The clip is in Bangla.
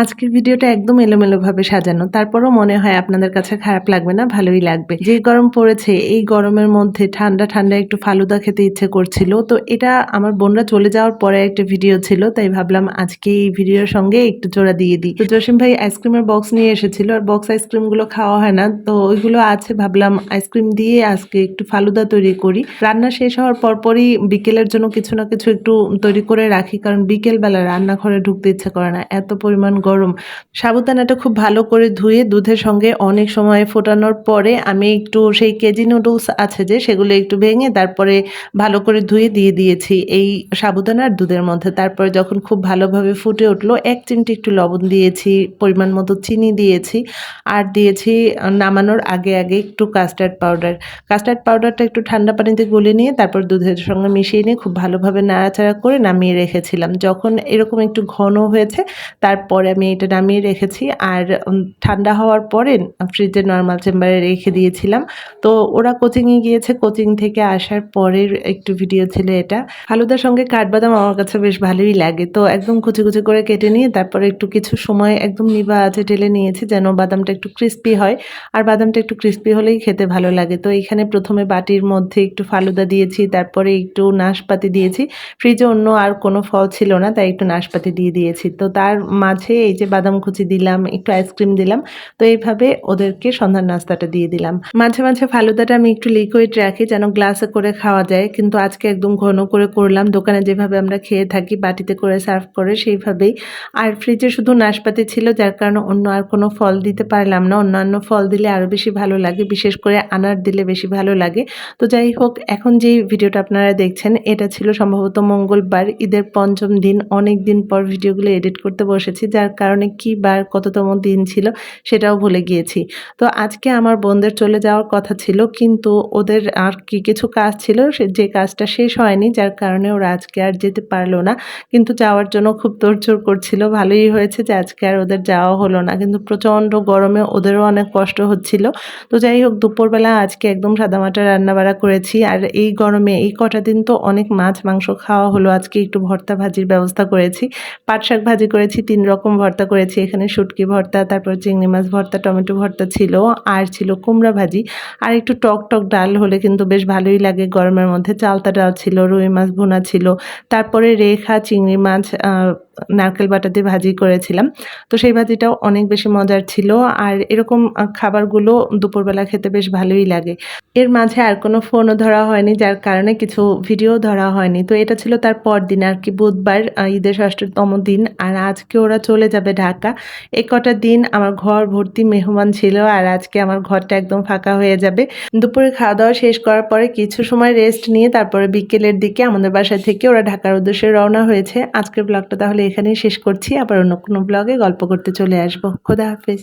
আজকের ভিডিওটা একদম এলোমেলোভাবে সাজানো। তারপরও মনে হয় আপনাদের কাছে খারাপ লাগবে না, ভালোই লাগবে। যে গরম পড়েছে, এই গরমের মধ্যে ঠান্ডা ঠান্ডা একটু ফালুদা খেতে ইচ্ছে করছিল। তো এটা আমার বোনরা চলে যাওয়ার পরে একটা ভিডিও ছিল, তাই ভাবলাম আজকে এই ভিডিওর সঙ্গে একটু জোড়া দিয়ে দিই। তো জসিম ভাই আইসক্রিমের বক্স নিয়ে এসেছিল, আর বক্স আইসক্রিমগুলো খাওয়া হয় না, তো ওইগুলো আছে, ভাবলাম আইসক্রিম দিয়ে আজকে একটু ফালুদা তৈরি করি। রান্না শেষ হওয়ার পরপরই বিকেলের জন্য কিছু না কিছু একটু তৈরি করে রাখি, কারণ বিকেলবেলা রান্নাঘরে ঢুকতে ইচ্ছে করে না, এত পরিমাণ গরম। সাবুদানাটা খুব ভালো করে ধুয়ে দুধের সঙ্গে অনেক সময় ফোটানোর পরে আমি একটু সেই কেজি নুডলস আছে যে, সেগুলো একটু ভেঙে তারপরে ভালো করে ধুয়ে দিয়ে দিয়েছি এই সাবুদানার দুধের মধ্যে। তারপরে যখন খুব ভালোভাবে ফুটে উঠল, এক চিমটি একটু লবণ দিয়েছি, পরিমাণ মতো চিনি দিয়েছি আর দিয়েছি নামানোর আগে আগে একটু কাস্টার্ড পাউডার। কাস্টার্ড পাউডারটা একটু ঠান্ডা পানিতে গুলে নিয়ে তারপর দুধের সঙ্গে মিশিয়ে নিয়ে খুব ভালোভাবে নাড়াচাড়া করে নামিয়ে রেখেছিলাম। যখন এরকম একটু ঘন হয়েছে, তারপরে আমি এটা নামিয়ে রেখেছি। আর ঠান্ডা হওয়ার পরে, ফ্রিজে নর্মাল চেম্বারে রেখে দিয়েছিলাম। তো ওরা কোচিংয়ে গিয়েছে। কোচিং থেকে আসার পরের একটু ভিডিও ছিল এটা। ফালুদার সঙ্গে কাঠবাদাম আমার কাছে বেশ ভালোই লাগে। তো একদম কুচি কুচি করে কেটে নিয়ে, তারপরে একটু কিছু সময় একদম নিবা আছে ঢেলে নিয়েছি যেন বাদামটা একটু ক্রিস্পি হয়। আর বাদামটা একটু ক্রিস্পি হলেই খেতে ভালো লাগে। তো এখানে প্রথমে বাটির মধ্যে একটু ফালুদা দিয়েছি, তারপরে একটু নাশপাতি দিয়েছি। ফ্রিজে অন্য আর কোনো ফল ছিল না, তাই একটু নাশপাতি দিয়ে দিয়েছি। তো তার মাঝে এই যে বাদাম কুচি দিলাম, একটু আইসক্রিম দিলাম, তো এইভাবে ওদেরকে সন্ধ্যার নাস্তাটা দিয়ে দিলাম। মাঝে মাঝে ফালুদাটা আমি একটু লিকুইড রাখি যেন গ্লাসে করে খাওয়া যায়, কিন্তু আজকে একদম ঘন করে করলাম। দোকানে যেভাবে আমরা খেয়ে থাকি, বাটিতে করে সার্ভ করে, সেইভাবেই। আর ফ্রিজে শুধু নাশপাতি ছিল, যার কারণে অন্য আর কোনো ফল দিতে পারলাম না। অন্যান্য ফল দিলে আরও বেশি ভালো লাগে, বিশেষ করে আনার দিলে বেশি ভালো লাগে। তো যাই হোক, এখন যে ভিডিওটা আপনারা দেখছেন, এটা ছিল সম্ভবত মঙ্গলবার, ঈদের পঞ্চম দিন। অনেক দিন পর ভিডিওগুলো এডিট করতে বসেছি, যার কারণে কি বার কততম দিন ছিল সেটাও ভুলে গিয়েছি। তো আজকে আমার বোনদের চলে যাওয়ার কথা ছিল, কিন্তু ওদের আর কি কিছু কাজ ছিল যে কাজটা শেষ হয়নি, যার কারণে ওরা আজকে আর যেতে পারল না। কিন্তু যাওয়ার জন্য খুব তোড়জোড় করছিল, ভালোই হয়েছে যে আজকে আর ওদের যাওয়া হলো না। কিন্তু প্রচণ্ড গরমে ওদেরও অনেক কষ্ট হচ্ছিল। তো যাই হোক, দুপুরবেলা আজকে একদম সাদামাটা রান্নাবাড়া করেছি, আর এই গরমে এই কটা দিন তো অনেক মাছ, মাংস খাওয়া হলো। আজকে একটু ভর্তা ভাজির ব্যবস্থা করেছি পাট শাক ভাজি করেছি, তিন রকম ভর্তা করেছি, এখানে শুটকি ভর্তা, তারপর চিংড়ি মাছ ভর্তা, টমেটো ভর্তা ছিল, আর ছিল কুমড়া ভাজি। আর একটু টক টক ডাল হলে কিন্তু বেশ ভালোই লাগে, গরমের মধ্যে চালতা ডাল ছিল, রুই মাছ ভুনা ছিল। তারপরে রেখা, চিংড়ি মাছ নারকেল বাটা দিয়ে ভাজি করেছিলাম। তো সেই ভাজিটাও অনেক বেশি মজার ছিল, আর এরকম খাবারগুলো দুপুরবেলা খেতে বেশ ভালোই লাগে। এর মাঝে আর কোনো ফোনও ধরা হয়নি, যার কারণে কিছু ভিডিও ধরা হয়নি। তো এটা ছিল তার পর দিন আর কি, বুধবার ঈদের ষষ্ঠতম দিন, আর আজকে ওরা চলে যাবে ঢাকা। এই কটা দিন আমার ঘর ভর্তি মেহমান ছিল আর আজকে আমার ঘরটা একদম ফাঁকা হয়ে যাবে। দুপুরে খাওয়া দাওয়া শেষ করার পরে কিছু সময় রেস্ট নিয়ে তারপরে বিকেলের দিকে আমাদের বাসা থেকে ওরা ঢাকার উদ্দেশ্যে রওনা হয়েছে। আজকের ব্লগটা তাহলে এখানেই শেষ করছি। আবার অন্য কোনো ব্লগে গল্প করতে চলে আসব। খোদা হাফেজ।